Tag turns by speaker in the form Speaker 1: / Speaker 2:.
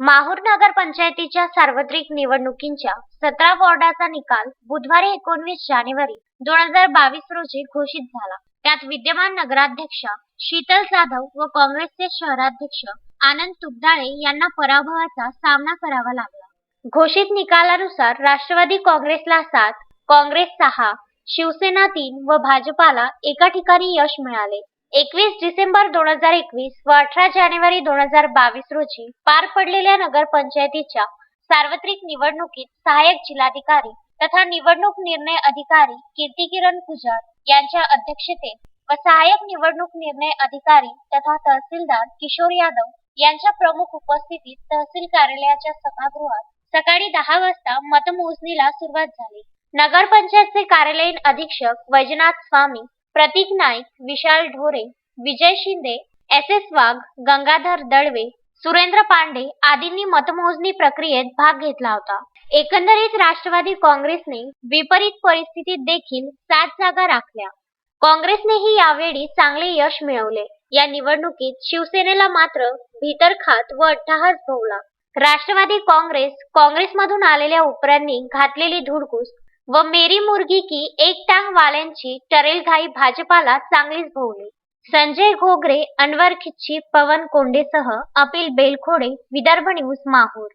Speaker 1: माहूर नगर पंचायतीच्या सार्वत्रिक निवडणुकींच्या सतरा वॉर्डाचा निकाल बुधवारी एकोणवीस जानेवारी दोन हजार बावीस रोजी घोषित झाला. त्यात विद्यमान नगराध्यक्षा शीतल जाधव व काँग्रेसचे शहराध्यक्ष आनंद तुपडाळे यांना पराभवाचा सामना करावा लागला. घोषित निकालानुसार राष्ट्रवादी काँग्रेसला सात काँग्रेस सहा शिवसेना तीन व भाजपाला एका ठिकाणी यश मिळाले. एकवीस डिसेंबर दोन हजार एकवीस व अठरा जानेवारी दोन हजार बावीस रोजी पार पडलेल्या नगरपंचायतीच्या सार्वत्रिक निवडणुकीत सहाय्यक जिल्हाधिकारी तथा निवडणूक निर्णय अधिकारी कीर्तिकिरण पुजार यांच्या अध्यक्षतेत व सहाय्यक निवडणूक निर्णय अधिकारी तथा तहसीलदार किशोर यादव यांच्या प्रमुख उपस्थितीत तहसील कार्यालयाच्या सभागृहात सकाळी दहा वाजता मतमोजणीला सुरुवात झाली. नगरपंचायतचे कार्यालयीन अधीक्षक वैजनाथ स्वामी प्रतीक नाईक विशाल ढोरे विजय शिंदे एस एस वाघ गंगाधर दळवे सुरेंद्र पांडे आदींनी मतमोजणी प्रक्रियेत भाग घेतला होता. एकंदरीत राष्ट्रवादी काँग्रेसने विपरीत परिस्थितीत देखील सात जागा राखल्या. काँग्रेसनेही यावेळी चांगले यश मिळवले. या निवडणुकीत शिवसेनेला मात्र भीतरखात व अट्टहास भोवला. राष्ट्रवादी काँग्रेस काँग्रेसमधून आलेल्या उपरांनी घातलेली धुडगूस व मेरी मुर्गी की एक टांग वाल्यांची टरेलघाई भाजपाला चांगलीच भोवली. संजय घोगरे अनवर खिच्ची पवन कोंडेसह अपिल बेलखोडे विदर्भ न्यूज माहूर.